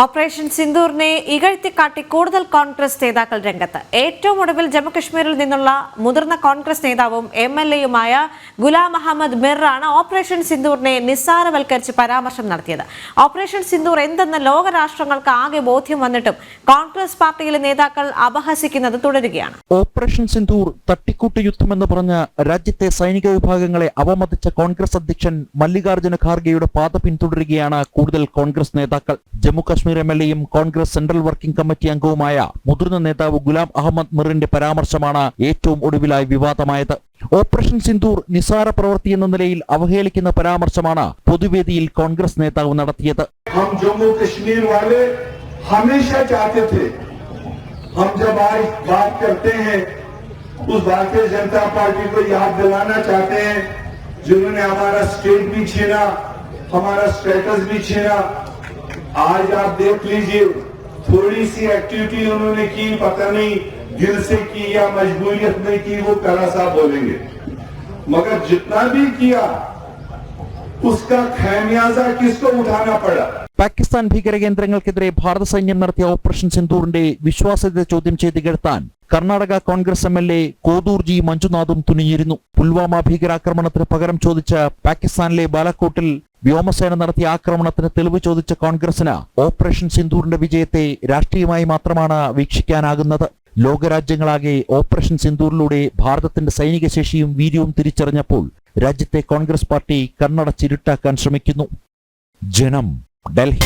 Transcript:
Operation സിന്ദൂറിനെ ഇകഴ്ത്തിക്കാട്ടി കൂടുതൽ കോൺഗ്രസ് നേതാക്കൾ രംഗത്ത്. ഏറ്റവും ഒടുവിൽ ജമ്മുകശ്മീരിൽ നിന്നുള്ള മുതിർന്ന കോൺഗ്രസ് നേതാവും എം എൽ എയുമായ ഗുലാം അഹമ്മദ് മിറാണ് ഓപ്പറേഷൻ സിന്ദൂറിനെ നിസ്സാരവൽക്കരിച്ച് പരാമർശം നടത്തിയത്. ഓപ്പറേഷൻ സിന്ദൂർ എന്തെന്ന് ലോകരാഷ്ട്രങ്ങൾക്ക് ആകെ ബോധ്യം വന്നിട്ടും കോൺഗ്രസ് പാർട്ടിയിലെ നേതാക്കൾ അപഹസിക്കുന്നത് തുടരുകയാണ്. ഓപ്പറേഷൻ സിന്ദൂർ തട്ടിക്കൂട്ട് യുദ്ധമെന്ന് പറഞ്ഞ് രാജ്യത്തെ സൈനിക വിഭാഗങ്ങളെ അവമതിച്ച കോൺഗ്രസ് അധ്യക്ഷൻ മല്ലികാർജുന ഖാർഗെയുടെ പാത പിന്തുടരുകയാണ് കൂടുതൽ കോൺഗ്രസ് നേതാക്കൾ. ജമ്മു കശ്മീർ എം എൽ എയും കോൺഗ്രസ് സെൻട്രൽ വർക്കിംഗ് കമ്മിറ്റി അംഗവുമായ മുതിർന്ന നേതാവ് ഗുലാം അഹമ്മദ് മിറിന്റെ പരാമർശമാണ് ഏറ്റവും ഒടുവിലായി വിവാദമായത് ഓപ്പറേഷൻ സിന്ദൂർ നിസാര പ്രവൃത്തി എന്ന നിലയിൽ അവഹേളിക്കുന്ന പരാമർശമാണ് പൊതുവേദിയിൽ കോൺഗ്രസ് നേതാവ് നടത്തിയത് हम जम्मू कश्मीर वाले हमेशा चाहते थे हम जब आज बात करते हैं उस भारतीय जनता पार्टी को याद दिलाना चाहते हैं जिन्होंने हमारा स्टेट भी छीना हमारा स्टेटस भी छीना आज आप देख लीजिए थोड़ी सी एक्टिविटी उन्होंने की पता नहीं दिल से की या मजबूरियत में की वो करा साहब बोलेंगे मगर जितना भी किया उसका खैमियाजा किसको उठाना पड़ा പാകിസ്ഥാൻ ഭീകരകേന്ദ്രങ്ങൾക്കെതിരെ ഭാരത സൈന്യം നടത്തിയ ഓപ്പറേഷൻ സിന്ദൂറിന്റെ വിശ്വാസ്യത ചോദ്യം ചെയ്ത് ഇകഴ്ത്താൻ Karnataka Congress M L A Kothur G മഞ്ജുനാഥും തുനിഞ്ഞിരുന്നു പുൽവാമ ഭീകരാക്രമണത്തിന് പകരം ചോദിച്ച പാകിസ്ഥാനിലെ ബാലക്കോട്ടിൽ വ്യോമസേന നടത്തിയ ആക്രമണത്തിന് തെളിവ് ചോദിച്ച കോൺഗ്രസിന് ഓപ്പറേഷൻ സിന്ദൂറിന്റെ വിജയത്തെ രാഷ്ട്രീയമായി മാത്രമാണ് വീക്ഷിക്കാനാകുന്നത്. ലോകരാജ്യങ്ങളാകെ ഓപ്പറേഷൻ സിന്ദൂറിലൂടെ ഭാരതത്തിന്റെ സൈനിക ശേഷിയും വീര്യവും തിരിച്ചറിഞ്ഞപ്പോൾ രാജ്യത്തെ കോൺഗ്രസ് പാർട്ടി കണ്ണടച്ചിരുട്ടാക്കാൻ ശ്രമിക്കുന്നു. ജനം ഡൽഹി.